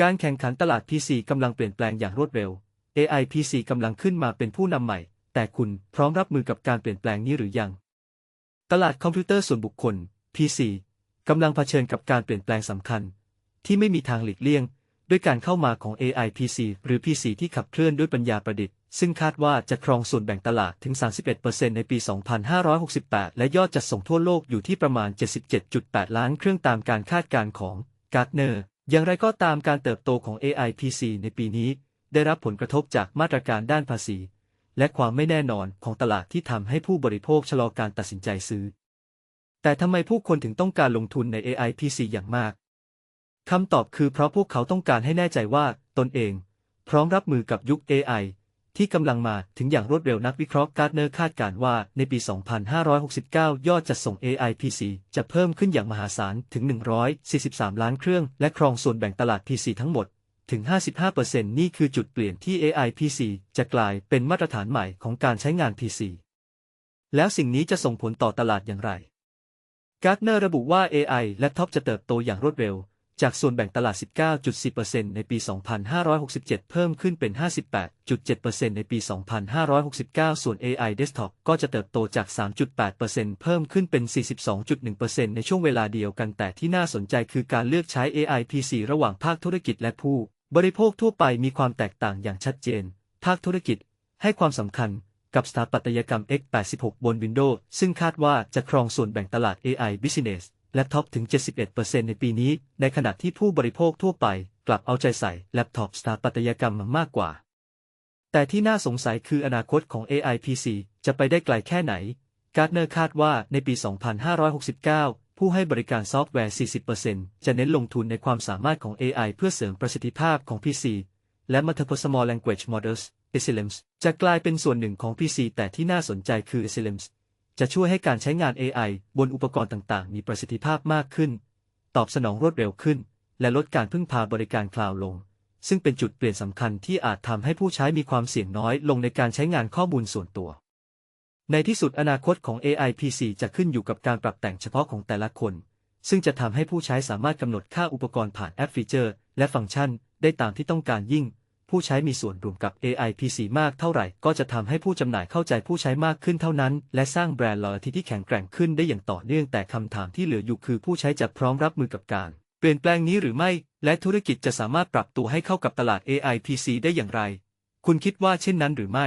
การแข่งขันตลาด PC กำลังเปลี่ยนแปลงอย่างรวดเร็ว AI PC กำลังขึ้นมาเป็นผู้นำใหม่ แต่คุณพร้อมรับมือกับการเปลี่ยนแปลงนี้หรือยัง ตลาดคอมพิวเตอร์ส่วนบุคคล PC กำลังเผชิญกับการเปลี่ยนแปลงสำคัญ ที่ไม่มีทางหลีกเลี่ยง ด้วยการเข้ามาของ AI PC หรือ PC ที่ขับเคลื่อนด้วยปัญญาประดิษฐ์ ซึ่งคาดว่าจะครองส่วนแบ่งตลาดถึง 31%ในปี 2568 และยอดจัดส่งทั่วโลกอยู่ที่ประมาณ 77.8 ล้านเครื่องตามการคาดการณ์ของ Gartner อย่างไรก็ตามการเติบโตของ AI PC ในปีนี้ ได้รับผลกระทบจากมาตรการด้านภาษี และความไม่แน่นอนของตลาดที่ทำให้ผู้บริโภคชะลอการตัดสินใจซื้อ แต่ทำไมผู้คนถึงต้องการลงทุนใน AI PC อย่างมากคำตอบคือเพราะพวกเขาต้องการให้แน่ใจว่าตนเอง พร้อมรับมือกับยุค AI ที่กำลังมาถึงอย่างรวดเร็วนักวิเคราะห์การ์ดเนอร์คาดการณ์ว่าในปี 2569 ยอดจัดส่ง AI PC จะเพิ่มขึ้นอย่างมหาศาลถึง 143 ล้านเครื่อง และครองส่วนแบ่งตลาด PC ทั้งหมดถึง 55%นี่คือจุดเปลี่ยนที่ AI PC จะกลายเป็นมาตรฐานใหม่ของการใช้งาน PC แล้วสิ่งนี้จะส่งผลต่อตลาดอย่างไรการ์ดเนอร์ระบุว่า AI และท็อปจะเติบโตอย่างรวดเร็ว จากส่วนแบ่งตลาด 19.4%ในปี 2567 เพิ่มขึ้นเป็น 58.7%ในปี 2569 ส่วน AI Desktop ก็จะเติบโตจาก 3.8%เพิ่มขึ้นเป็น 42.1%ในช่วงเวลาเดียวกัน แต่ที่น่าสนใจคือการเลือกใช้ AI PC ระหว่างภาคธุรกิจและผู้ บริโภคทั่วไปมีความแตกต่างอย่างชัดเจน ภาคธุรกิจ ให้ความสำคัญกับสถาปัตยกรรม x86 บน Windows ซึ่งคาดว่าจะครองส่วนแบ่งตลาด AI Business แล็ปท็อปถึง 71%ในปีนี้ ในขณะที่ผู้บริโภคทั่วไป กลับเอาใจใส่แล็ปท็อปสถาปัตยกรรมมากกว่า แต่ที่น่าสงสัยคืออนาคตของ AI PC จะไปได้ไกลแค่ไหน การ์ดเนอร์คาดว่าในปี 2569 ผู้ให้บริการซอฟต์แวร์ 40%จะเน้นลงทุนในความสามารถของ AI เพื่อเสริมประสิทธิภาพของ PC และ Multiple Small Language Models SLMs จะกลายเป็นส่วนหนึ่งของ PC แต่ที่น่าสนใจคือ SLMs จะช่วยให้การใช้งาน AI บนอุปกรณ์ต่างๆ มีประสิทธิภาพมากขึ้น ตอบสนองรวดเร็วขึ้น และลดการพึ่งพาบริการคลาวด์ลง ซึ่งเป็นจุดเปลี่ยนสำคัญที่อาจทำให้ผู้ใช้มีความเสี่ยงน้อยลงในการใช้งานข้อมูลส่วนตัว ในที่สุดอนาคตของ AI PC จะขึ้นอยู่กับการปรับแต่งเฉพาะของแต่ละคน ซึ่งจะทำให้ผู้ใช้สามารถกำหนดค่าอุปกรณ์ผ่านแอปฟีเจอร์ และฟังก์ชัน ได้ตามที่ต้องการยิ่ง ผู้ใช้มีส่วนร่วมกับ AI PC มากเท่าไหร่ ก็จะทำให้ผู้จำหน่ายเข้าใจผู้ใช้มากขึ้นเท่านั้น และสร้างแบรนด์ลอยที่แข็งแกร่งขึ้นได้อย่างต่อเนื่องแต่คำถามที่เหลืออยู่คือผู้ใช้จะพร้อมรับมือกับการ เปลี่ยนแปลงนี้หรือไม่ และธุรกิจจะสามารถปรับตัวให้เข้ากับตลาด AI PC ได้อย่างไร คุณคิดว่าเช่นนั้นหรือไม่